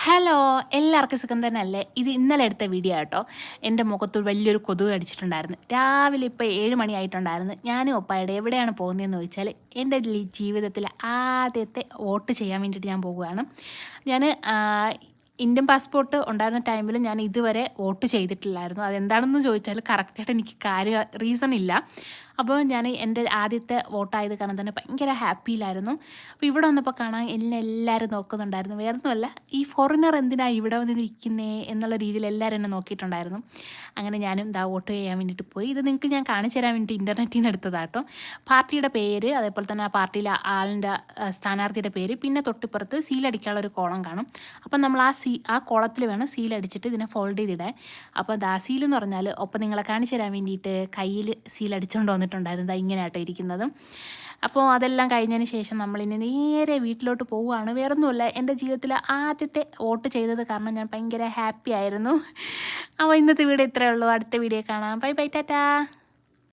Hello എല്ലാവർക്കും സുഖം തന്നെ അല്ലേ ഇത് ഇന്നലെ എടുത്ത വീഡിയോ കേട്ടോ എന്റെ മുഖത്ത് വലിയൊരു കൊതുക് അടിച്ചിട്ടുണ്ടായിരുന്നു രാവിലെ ഇപ്പോൾ ഏഴ് മണിയായിട്ടുണ്ടായിരുന്നു ഞാനും ഒപ്പായുടെ എവിടെയാണ് പോകുന്നതെന്ന് ചോദിച്ചാൽ എന്റെ ജീവിതത്തിൽ ആദ്യത്തെ വോട്ട് ചെയ്യാൻ വേണ്ടിയിട്ട് ഞാൻ പോവുകയാണ് ഞാൻ ഇന്ത്യൻ പാസ്പോർട്ട് ഉണ്ടായിരുന്ന ടൈമിൽ ഞാൻ ഇതുവരെ വോട്ട് ചെയ്തിട്ടില്ലായിരുന്നു. അതെന്താണെന്ന് ചോദിച്ചാൽ കറക്റ്റായിട്ട് എനിക്ക് കാര്യ റീസൺ ഇല്ല. അപ്പോൾ ഞാൻ എന്റെ ആദ്യത്തെ വോട്ടായത് കാരണം തന്നെ ഭയങ്കര ഹാപ്പിയിലായിരുന്നു അപ്പോൾ ഇവിടെ വന്നപ്പോൾ കാണാൻ എന്നെ എല്ലാവരും നോക്കുന്നുണ്ടായിരുന്നു. വേറെ ഒന്നുമല്ല ഈ ഫോറിനർ എന്തിനാണ് ഇവിടെ വന്ന് നിൽക്കുന്നേ എന്നുള്ള രീതിയിൽ എല്ലാവരും എന്നെ നോക്കിയിട്ടുണ്ടായിരുന്നു. അങ്ങനെ ഞാനും ഇതാ വോട്ട് ചെയ്യാൻ വേണ്ടിയിട്ട് പോയി. ഇത് നിങ്ങൾക്ക് ഞാൻ കാണിച്ചു തരാൻ വേണ്ടി ഇന്റർനെറ്റിൽ നിന്ന് എടുത്തതാട്ടോ പാർട്ടിയുടെ പേര് അതേപോലെ തന്നെ ആ പാർട്ടിയിലെ ആളിന്റെ സ്ഥാനാർത്ഥിയുടെ പേര് പിന്നെ തൊട്ടിപ്പുറത്ത് സീലടിക്കാനുള്ള ഒരു കോളം കാണും. അപ്പം നമ്മൾ ആ സീ ആ കുളത്തിൽ വേണം സീലടിച്ചിട്ട് ഇതിനെ ഫോൾഡ് ചെയ്തിടാൻ. അപ്പോൾ ദാ സീൽ എന്ന് പറഞ്ഞാൽ ഒപ്പം നിങ്ങളെ കാണിച്ചു തരാൻ വേണ്ടിയിട്ട് കയ്യിൽ സീലടിച്ചുകൊണ്ട് വന്നിട്ടുണ്ടായിരുന്നു. ഇങ്ങനെ ആട്ടോ ഇരിക്കുന്നതും. അപ്പോൾ അതെല്ലാം കഴിഞ്ഞതിന് ശേഷം നമ്മളിനി നേരെ വീട്ടിലോട്ട് പോവുകയാണ്. വേറൊന്നുമല്ല എന്റെ ജീവിതത്തിൽ ആദ്യത്തെ വോട്ട് ചെയ്തത് കാരണം ഞാൻ ഭയങ്കര ഹാപ്പി ആയിരുന്നു. അപ്പോൾ ഇന്നത്തെ വീഡിയോ ഇത്രയേ ഉള്ളൂ. അടുത്ത വീഡിയോ കാണാം. Bye bye tata.